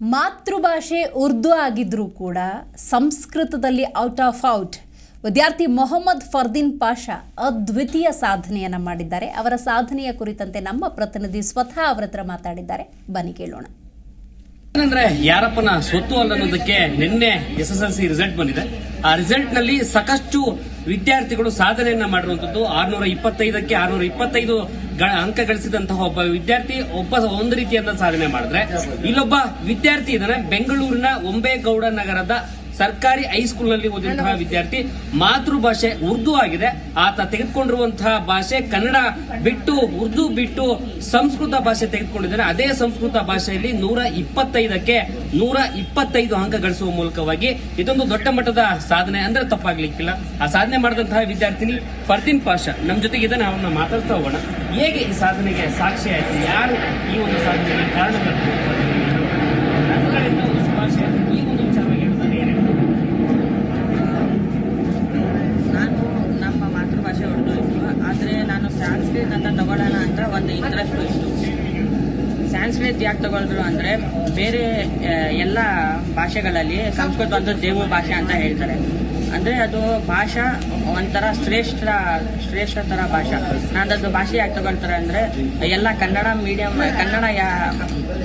ಮಾತೃಭಾಷೆ ಉರ್ದು ಆಗಿದ್ರೂ ಕೂಡ ಸಂಸ್ಕೃತದಲ್ಲಿ ಔಟ್ ಆಫ್ ಔಟ್ ವಿದ್ಯಾರ್ಥಿ ಮೊಹಮ್ಮದ್ ಫರ್ದೀನ್ ಪಾಷಾ ಅದ್ವಿತೀಯ ಸಾಧನೆಯನ್ನ ಮಾಡಿದ್ದಾರೆ. ಅವರ ಸಾಧನೆಯ ಕುರಿತಂತೆ ನಮ್ಮ ಪ್ರತಿನಿಧಿ ಸ್ವತಃ ಅವರ ಹತ್ರ ಮಾತಾಡಿದ್ದಾರೆ. ಬನ್ನಿ ಕೇಳೋಣ. ಏನಂದ್ರೆ ಯಾರಪ್ಪನ ಸ್ವತ್ತು ಅನ್ನೋದಕ್ಕೆ ನಿನ್ನೆ S S L C result ಬಂದಿದೆ. ಆ ರಿಸಲ್ಟ್ನಲ್ಲಿ ಸಾಕಷ್ಟು ವಿದ್ಯಾರ್ಥಿಗಳು ಸಾಧನೆಯನ್ನ ಮಾಡಿರುವಂತದ್ದು ಆರ್ನೂರ ಇಪ್ಪತ್ತೈದಕ್ಕೆ ಆರ್ನೂರ ಇಪ್ಪತ್ತೈದು ಅಂಕ ಗಳಿಸಿದಂತಹ ಒಬ್ಬ ವಿದ್ಯಾರ್ಥಿ ಒಬ್ಬ ಒಂದು ರೀತಿಯಾದ ಸಾಧನೆ ಮಾಡಿದ್ರೆ, ಇಲ್ಲೊಬ್ಬ ವಿದ್ಯಾರ್ಥಿ ಇದ್ದಾನೆ ಬೆಂಗಳೂರಿನ ಒಂಬೇಗೌಡ ನಗರದ ಸರ್ಕಾರಿ ಹೈಸ್ಕೂಲ್ನಲ್ಲಿ ಓದಿದಂತಹ ವಿದ್ಯಾರ್ಥಿ ಮಾತೃಭಾಷೆ ಉರ್ದು ಆಗಿದೆ. ಆತ ತೆಗೆದುಕೊಂಡಿರುವಂತಹ ಭಾಷೆ ಕನ್ನಡ ಬಿಟ್ಟು ಉರ್ದು ಬಿಟ್ಟು ಸಂಸ್ಕೃತ ಭಾಷೆ ತೆಗೆದುಕೊಂಡಿದ್ದಾನೆ. ಅದೇ ಸಂಸ್ಕೃತ ಭಾಷೆಯಲ್ಲಿ ನೂರ ಇಪ್ಪತ್ತೈದಕ್ಕೆ ನೂರ ಇಪ್ಪತ್ತೈದು ಅಂಕ ಗಳಿಸುವ ಮೂಲಕವಾಗಿ ಇದೊಂದು ದೊಡ್ಡ ಮಟ್ಟದ ಸಾಧನೆ ಅಂದ್ರೆ ತಪ್ಪಾಗ್ಲಿಕ್ಕಿಲ್ಲ. ಆ ಸಾಧನೆ ಮಾಡಿದಂತಹ ವಿದ್ಯಾರ್ಥಿನಿ ಫರ್ದೀನ್ ಪಾಷಾ. ನಮ್ಮ ಜೊತೆಗೆ ಇದನ್ನ ಅವನ್ನ ಮಾತಾಡ್ತಾ ಹೋಗೋಣ. ಹೇಗೆ ಈ ಸಾಧನೆಗೆ ಸಾಕ್ಷಿ ಆಯಿತು? ಯಾರು ಈ ಒಂದು ಸಾಧನೆಗೆ ಕಾರಣ ನನ್ನ ಕಡೆಯಿಂದ ಒಂದು ಶುಭಾಶಯ ಈ ಒಂದು ವಿಚಾರವಾಗಿ ಹೇಳೋದಾದ್ರೆ ಏನ್ ಹೇಳ್ತೀರಾ? ನಾನು ನಮ್ಮ ಉರ್ದು ಇತ್ತು ಆದರೆ ನಾನು ಸ್ಯಾನ್ಸ್ಕ್ರಿಟ್ ಅಂತ ತಗೊಳ್ಳೋಣ ಅಂತ ಒಂದು ಇಂಟ್ರೆಸ್ಟ್ ಇತ್ತು. ಸ್ಯಾನ್ಸ್ಕ್ರಿಟ್ ಯಾಕೆ ತಗೊಳ್ದ್ರು ಅಂದರೆ ಬೇರೆ ಎಲ್ಲ ಭಾಷೆಗಳಲ್ಲಿ ಸಂಸ್ಕೃತ ಒಂದು ದೇವ ಭಾಷೆ ಅಂತ ಹೇಳ್ತಾರೆ. ಅಂದರೆ ಅದು ಭಾಷಾ ಒಂಥರ ಶ್ರೇಷ್ಠ ಶ್ರೇಷ್ಠ ಥರ ಭಾಷಾ. ನಾನು ಅದು ಭಾಷೆ ಯಾಕೆ ತಗೊಳ್ತಾರೆ ಅಂದರೆ ಎಲ್ಲ ಕನ್ನಡ ಮೀಡಿಯಂ ಕನ್ನಡ ಯಾ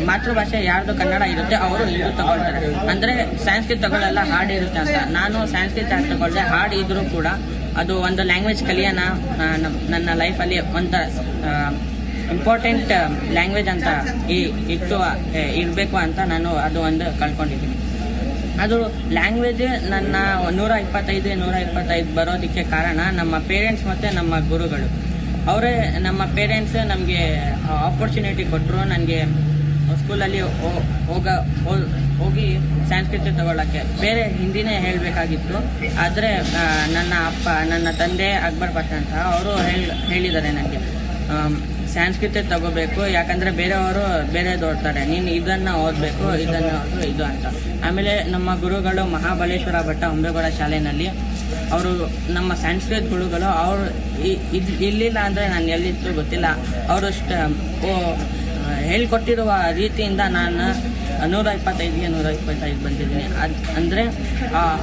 ಮಾತೃಭಾಷೆ ಯಾರ್ದು ಕನ್ನಡ ಇರುತ್ತೆ, ಅವರು ಇದು ತಗೊಳ್ತಾರೆ. ಅಂದ್ರೆ ಸಂಸ್ಕೃತ್ ತಗೊಳ್ಳಲ್ಲ, ಹಾಡು ಇರುತ್ತೆ ಅಂತ. ನಾನು ಸಂಸ್ಕೃತ ಯಾಕೆ ತಗೊಳ್ದೆ ಇದ್ರೂ ಕೂಡ ಅದು ಒಂದು ಲ್ಯಾಂಗ್ವೇಜ್ ಕಲಿಯೋಣ ನನ್ನ ಲೈಫ್ ಲೈಫಲ್ಲಿ ಒಂಥರ ಇಂಪಾರ್ಟೆಂಟ್ ಲ್ಯಾಂಗ್ವೇಜ್ ಅಂತ ಈ- ಇಟ್ಟು ಇರಬೇಕು ಅಂತ ನಾನು ಅದು ಒಂದು ಕಳ್ಕೊಂಡಿದ್ದೀನಿ. ಅದು ಲ್ಯಾಂಗ್ವೇಜ್ ನನ್ನ ನೂರ ಇಪ್ಪತ್ತೈದು ನೂರ ಇಪ್ಪತ್ತೈದು ಬರೋದಕ್ಕೆ ಕಾರಣ ನಮ್ಮ ಪೇರೆಂಟ್ಸ್ ಮತ್ತು ನಮ್ಮ ಗುರುಗಳು. ಅವರೇ ನಮ್ಮ ಪೇರೆಂಟ್ಸ್ ನಮಗೆ ಆಪರ್ಚುನಿಟಿ ಕೊಟ್ಟರು ನನಗೆ ಸ್ಕೂಲಲ್ಲಿ ಹೋಗ ಹೋಗಿ ಸಂಸ್ಕೃತ ತಗೊಳ್ಳೋಕ್ಕೆ ಬೇರೆ ಹಿಂದಿನೇ ಹೇಳಬೇಕಾಗಿತ್ತು. ಆದರೆ ನನ್ನ ಅಪ್ಪ, ನನ್ನ ತಂದೆ ಅಕ್ಬರ್ ಪಾಷಾ ಅಂತ ಅವರು ಹೇಳಿದ್ದಾರೆ ನನಗೆ ಸಂಸ್ಕೃತ ತಗೋಬೇಕು, ಯಾಕಂದರೆ ಬೇರೆಯವರು ಬೇರೆ ಓದ್ತಾರೆ ನೀನು ಇದನ್ನು ಓದಬೇಕು, ಇದನ್ನು ಓದು ಇದು ಅಂತ. ಆಮೇಲೆ ನಮ್ಮ ಗುರುಗಳು ಮಹಾಬಲೇಶ್ವರ ಭಟ್ಟ ಅಂಬೇಗೌಡ ಶಾಲೆಯಲ್ಲಿ ಅವರು ನಮ್ಮ ಸಂಸ್ಕೃತ ಗುರುಗಳು ಅವರು ಇಲ್ಲಿಲ್ಲ ಅಂದರೆ ನಾನು ಎಲ್ಲಿತ್ತು ಗೊತ್ತಿಲ್ಲ. ಅವರು ಹೇಳ್ಕೊಟ್ಟಿರುವ ರೀತಿಯಿಂದ ನಾನು ನೂರ ಇಪ್ಪತ್ತೈದಿಗೆ ನೂರ ಇಪ್ಪತ್ತೈದು ಬಂದಿದ್ದೀನಿ. ಅದು ಅಂದರೆ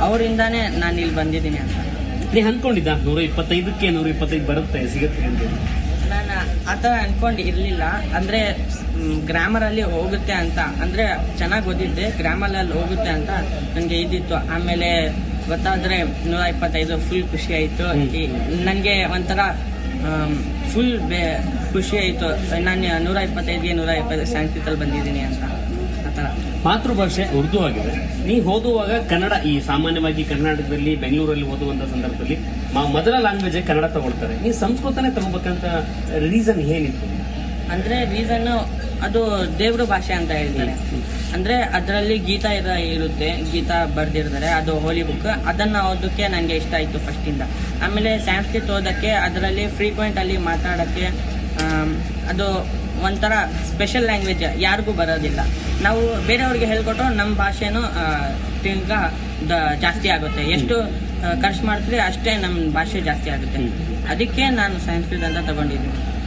ಅವರಿಂದಾನೇ ನಾನು ಇಲ್ಲಿ ಬಂದಿದ್ದೀನಿ ಅಂತ. ನೀ ಅನ್ಕೊಂಡಿದ್ದ? ನೂರ ಇಪ್ಪತ್ತೈದಕ್ಕೆ ನೂರ ಇಪ್ಪತ್ತೈದು ಬರುತ್ತೆ ಸಿಗುತ್ತೆ ಅಂತ ನಾನು ಆ ಥರ ಅಂದ್ಕೊಂಡು ಇರಲಿಲ್ಲ. ಅಂದರೆ ಗ್ರಾಮರಲ್ಲಿ ಹೋಗುತ್ತೆ ಅಂತ. ಅಂದರೆ ಚೆನ್ನಾಗಿ ಓದಿದ್ದೆ. ಗ್ರಾಮರಲ್ಲಿ ಹೋಗುತ್ತೆ ಅಂತ ನನಗೆ ಇದ್ದಿತ್ತು. ಆಮೇಲೆ ಗೊತ್ತಾದರೆ ನೂರ ಇಪ್ಪತ್ತೈದು ಫುಲ್ ಖುಷಿ ಆಯಿತು. ನನಗೆ ಒಂಥರ ಫುಲ್ ಬೇ ಖುಷಿ ಆಯಿತು. ನಾನು ನೂರ ಇಪ್ಪತ್ತೈದಿಗೆ ನೂರ ಇಪ್ಪತ್ತು ಸಂಸ್ಕೃತಲ್ಲಿ ಬಂದಿದ್ದೀನಿ ಅಂತ. ಆ ಥರ. ಮಾತೃಭಾಷೆ ಉರ್ದು ಆಗಿದೆ. ನೀ ಓದುವಾಗ ಕನ್ನಡ ಈ ಸಾಮಾನ್ಯವಾಗಿ ಕರ್ನಾಟಕದಲ್ಲಿ ಬೆಂಗಳೂರಲ್ಲಿ ಓದುವಂತ ಸಂದರ್ಭದಲ್ಲಿ ಮೊದಲ ಲ್ಯಾಂಗ್ವೇಜ್ ಕನ್ನಡ ತಗೊಳ್ತಾರೆ. ನೀ ಸಂಸ್ಕೃತನೇ ತಗೋಬೇಕಂತ ರೀಸನ್ ಏನಿತ್ತು? ಅಂದ್ರೆ ರೀಸನ್ ಅದು ದೇವ್ರ ಭಾಷೆ ಅಂತ ಹೇಳ್ತಾರೆ. ಅಂದ್ರೆ ಅದರಲ್ಲಿ ಗೀತಾ ಇರ ಇರುತ್ತೆ ಗೀತಾ ಬರ್ದಿರ್ತಾರೆ ಅದು ಹೋಲಿ ಬುಕ್ ಅದನ್ನ ಓದೋಕ್ಕೆ ನನಗೆ ಇಷ್ಟ ಆಯ್ತು ಫಸ್ಟ್ ಇಂದ ಆಮೇಲೆ ಸಂಸ್ಕೃತ ಓದಕ್ಕೆ ಅದರಲ್ಲಿ ಫ್ರೀಕ್ವೆಂಟ್ ಅಲ್ಲಿ ಮಾತಾಡಕ್ಕೆ ಅದು ಒಂಥರ ಸ್ಪೆಷಲ್ ಲ್ಯಾಂಗ್ವೇಜ್ ಯಾರಿಗೂ ಬರೋದಿಲ್ಲ. ನಾವು ಬೇರೆಯವ್ರಿಗೆ ಹೇಳ್ಕೊಟ್ರು ನಮ್ಮ ಭಾಷೆನೂ ತಿಂಗ ದ- ಜಾಸ್ತಿ ಆಗುತ್ತೆ. ಎಷ್ಟು ಖರ್ಚು ಮಾಡ್ತೀವಿ ಅಷ್ಟೇ ನಮ್ಮ ಭಾಷೆ ಜಾಸ್ತಿ ಆಗುತ್ತೆ. ಅದಕ್ಕೆ ನಾನು ಸಂಸ್ಕೃತ ಅಂತ ತಗೊಂಡಿದ್ದೀನಿ.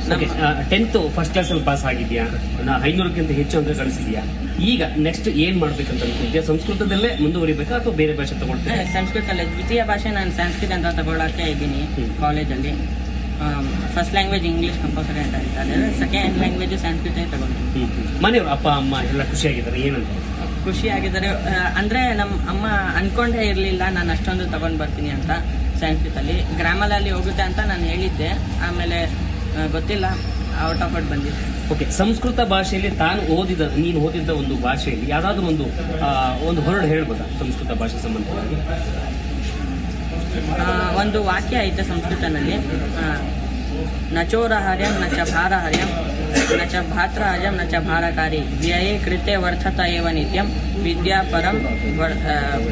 ಟೆಂತ್ ಫಸ್ಟ್ ಕ್ಲಾಸ್ ಅಲ್ಲಿ ಪಾಸ್ ಆಗಿದೆಯಾ? ಐನೂರಕ್ಕಿಂತ ಹೆಚ್ಚು ಅಂಕ ಗಳಿಸಿದ್ಯಾ ಈಗ ನೆಕ್ಸ್ಟ್ ಏನ್ ಮಾಡ್ಬೇಕಂತ ಅನ್ಕೊಂಡಿದ್ಯಾ ಸಂಸ್ಕೃತದಲ್ಲೇ ಮುಂದುವರಿಬೇಕಾ ಅಥವಾ ಬೇರೆ ಭಾಷೆ ತಗೊಳ್ತೀಯ? ಏ, ಸಂಸ್ಕೃತ ಅಲ್ಲ ದ್ವಿತೀಯ ಭಾಷೆ ನಾನು ಸಂಸ್ಕೃತ ಅಂತ ತಗೊಳಕ್ಕೆ ಇದ್ದೀನಿ ಕಾಲೇಜಲ್ಲಿ ಫಸ್ಟ್ ಲ್ಯಾಂಗ್ವೇಜ್ ಇಂಗ್ಲೀಷ್ ಕಂಪಲ್ಸರಿ ಅಂತ ಹೇಳ್ತಾರೆ. ಸೆಕೆಂಡ್ ಲ್ಯಾಂಗ್ವೇಜ್ ಸಂಸ್ಕೃತ ತಗೊಂಡಿದ್ದೀನಿ ಮನೆಯವರು ಅಪ್ಪ ಅಮ್ಮ ಎಲ್ಲ ಖುಷಿಯಾಗಿದ್ದಾರೆ ಏನಂತ? ಖುಷಿಯಾಗಿದ್ದಾರೆ. ಅಂದರೆ ನಮ್ಮ ಅಮ್ಮ ಅನ್ಕೊಂಡೇ ಇರಲಿಲ್ಲ ನಾನು ಅಷ್ಟೊಂದು ತಗೊಂಡು ಬರ್ತೀನಿ ಅಂತ ಸಂಸ್ಕೃತಲ್ಲಿ. ಗ್ರಾಮದಲ್ಲಿ ಹೋಗುತ್ತೆ ಅಂತ ನಾನು ಹೇಳಿದ್ದೆ. ಆಮೇಲೆ ಗೊತ್ತಿಲ್ಲ. ಔಟ್ ಆಫ್ ಔಟ್ ಬಂದಿದೆ. ಓಕೆ ಸಂಸ್ಕೃತ ಭಾಷೆಯಲ್ಲಿ ತಾನು ಓದಿದ ನೀನು ಓದಿದ್ದ ಒಂದು ಭಾಷೆಯಲ್ಲಿ ಯಾವುದಾದ್ರೂ ಒಂದು ಒಂದು ಹೊರಡು ಹೇಳ್ಬೋದಾ ಸಂಸ್ಕೃತ ಭಾಷೆ ಸಂಬಂಧವಾಗಿ? ಒಂದು ವಾಕ್ಯ ಐತೆ ಸಂಸ್ಕೃತನಲ್ಲಿ. ನಚೋರ ಹರ್ಯಂ ನ ಚ ಭಾರ ಹರ್ಯಂ ನ ಚ ಭಾತ್ರ ಹರ್ಯಂ ನ ಚ ಭಾರಕಾರಿ ವ್ಯಯೇ ಕೃತೆ ವರ್ತತ ಏವ ನಿತ್ಯಂ ವಿದ್ಯಾ ಪರಂ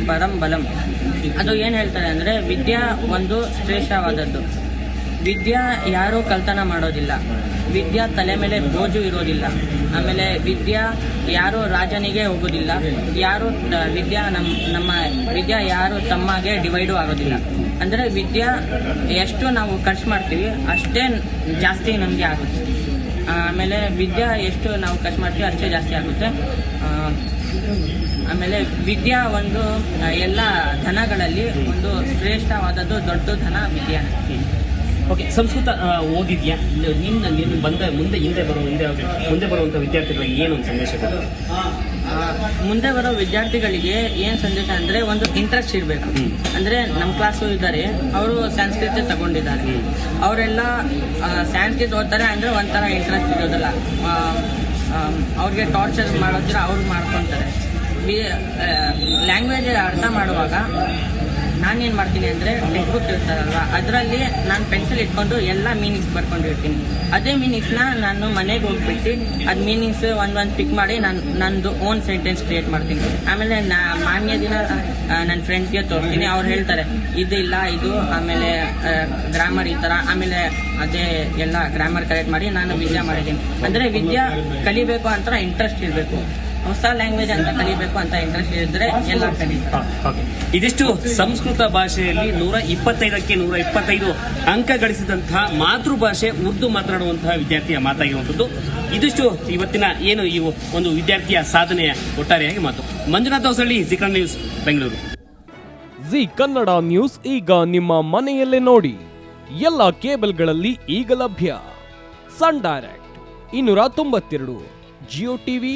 ಪರಂ ಬಲಂ. ಅದು ಏನು ಹೇಳ್ತಾರೆ ಅಂದರೆ ವಿದ್ಯಾ ಒಂದು ಶ್ರೇಷ್ಠವಾದದ್ದು. ವಿದ್ಯಾ ಯಾರೂ ಕಲ್ತನ ಮಾಡೋದಿಲ್ಲ. ವಿದ್ಯಾ ತಲೆ ಮೇಲೆ ಬೋಜು ಇರೋದಿಲ್ಲ. ಆಮೇಲೆ ವಿದ್ಯಾ ಯಾರು ರಾಜನಿಗೆ ಹೋಗೋದಿಲ್ಲ. ಯಾರು ವಿದ್ಯಾ ನಮ್ಮ ನಮ್ಮ, ವಿದ್ಯಾ ಯಾರು ತಮ್ಮಗೆ ಡಿವೈಡು ಆಗೋದಿಲ್ಲ. ಅಂದರೆ ವಿದ್ಯಾ ಎಷ್ಟು ನಾವು ಖರ್ಚು ಮಾಡ್ತೀವಿ, ಅಷ್ಟೇ ಜಾಸ್ತಿ ನಮಗೆ ಆಗುತ್ತೆ. ಆಮೇಲೆ ವಿದ್ಯಾ ಎಷ್ಟು ನಾವು ಖರ್ಚು ಮಾಡ್ತೀವಿ, ಅಷ್ಟೇ ಜಾಸ್ತಿ ಆಗುತ್ತೆ. ಆಮೇಲೆ ವಿದ್ಯಾ ಒಂದು, ಎಲ್ಲ ಧನಗಳಲ್ಲಿ ಒಂದು ಶ್ರೇಷ್ಠವಾದದ್ದು ದೊಡ್ಡ ಧನ ವಿದ್ಯಾನೆ ಓಕೆ ಸಂಸ್ಕೃತ ಓದಿದ್ಯಾ? ನಿನ್ನ ನಿನ್ನ ಬಂದ ಮುಂದೆ ಹಿಂದೆ ಬರೋ ಹಿಂದೆ ಮುಂದೆ ಬರುವಂಥ ವಿದ್ಯಾರ್ಥಿಗಳಿಗೆ ಏನು ಒಂದು ಸಂದೇಶ? ಮುಂದೆ ಬರೋ ವಿದ್ಯಾರ್ಥಿಗಳಿಗೆ ಏನು ಸಂದೇಶ ಅಂದರೆ ಒಂದು ಇಂಟ್ರೆಸ್ಟ್ ಇರಬೇಕು ಅಂದರೆ ನಮ್ಮ ಕ್ಲಾಸು ಇದ್ದಾರೆ ಅವರು ಸಂಸ್ಕೃತ ತಗೊಂಡಿದ್ದಾರೆ. ಅವರೆಲ್ಲ ಸಂಸ್ಕೃತ ಓದ್ತಾರೆ ಅಂದರೆ ಒಂಥರ ಇಂಟ್ರೆಸ್ಟ್ ಇರೋದಿಲ್ಲ. ಅವ್ರಿಗೆ ಟಾರ್ಚರ್ ಮಾಡೋದ್ರೆ ಅವ್ರು ಮಾಡ್ಕೊತಾರೆ. ಲ್ಯಾಂಗ್ವೇಜ್ ಅರ್ಥ ಮಾಡುವಾಗ ನಾನೇನು ಮಾಡ್ತೀನಿ ಅಂದರೆ ಟೆಕ್ಸ್ಟ್ ಬುಕ್ ಇರ್ತಾರಲ್ವ, ಅದರಲ್ಲಿ ನಾನು ಪೆನ್ಸಿಲ್ ಇಟ್ಕೊಂಡು ಎಲ್ಲ ಮೀನಿಂಗ್ಸ್ ಬರ್ಕೊಂಡಿರ್ತೀನಿ ಅದೇ ಮೀನಿಂಗ್ಸ್ನ ನಾನು ಮನೆಗೆ ಹೋಗ್ಬಿಟ್ಟು ಅದು ಮೀನಿಂಗ್ಸ್ ಒಂದೊಂದು ಪಿಕ್ ಮಾಡಿ ನಾನು, ನಂದು ಓನ್ ಸೆಂಟೆನ್ಸ್ ಕ್ರಿಯೇಟ್ ಮಾಡ್ತೀನಿ. ಆಮೇಲೆ ನಾ ಮಾನ್ಯ ದಿನ ನನ್ನ ಫ್ರೆಂಡ್ಸ್ಗೆ ತೋರಿಸ್ತೀನಿ. ಅವ್ರು ಹೇಳ್ತಾರೆ, ಇದು ಇಲ್ಲ, ಇದು, ಆಮೇಲೆ ಗ್ರಾಮರ್ ಈ ಥರ ಆಮೇಲೆ ಅದೇ ಎಲ್ಲ ಗ್ರಾಮರ್ ಕರೆಕ್ಟ್ ಮಾಡಿ ನಾನು ವಿದ್ಯಾ ಮಾಡಿದ್ದೀನಿ. ಅಂದರೆ ವಿದ್ಯಾ ಕಲಿಬೇಕು ಅಂತ ಇಂಟ್ರೆಸ್ಟ್ ಇರಬೇಕು. ಹೊಸ ಲ್ಯಾಂಗ್ವೇಜ್ ಅಂತ ಕಲಿಬೇಕು ಅಂತ ಇಂಟ್ರೆಸ್ಟ್ ಇದ್ರೆ ಎಲ್ಲ ಕಲಿತಾರೆ ಓಕೆ ಇದಿಷ್ಟು ಸಂಸ್ಕೃತ ಭಾಷೆಯಲ್ಲಿ ನೂರ ಇಪ್ಪತ್ತೈದಕ್ಕೆ ನೂರ ಇಪ್ಪತ್ತೈದು ಅಂಕ ಗಳಿಸಿದಂತಹ ಮಾತೃಭಾಷೆ ಉರ್ದು ಮಾತನಾಡುವಂತಹ ವಿದ್ಯಾರ್ಥಿಯ ಮಾತಾಗಿರುವಂಥದ್ದು. ಇದಿಷ್ಟು ಇವತ್ತಿನ ಏನು ಈ ಒಂದು ವಿದ್ಯಾರ್ಥಿಯ ಸಾಧನೆಯ ಒಟ್ಟಾರೆಯಾಗಿ ಮಾತು. Manjunath Hosalli ಜಿಕನ್ news Bengaluru. Zee Kannada news ಈಗ ನಿಮ್ಮ ಮನೆಯಲ್ಲೇ ನೋಡಿ. ಎಲ್ಲ ಕೇಬಲ್ಗಳಲ್ಲಿ ಈಗ ಲಭ್ಯ. ಸನ್ ಡೈರೆಕ್ಟ್ ಇನ್ನೂರ ತೊಂಬತ್ತೆರಡು ಜಿಯೋ ಟಿವಿ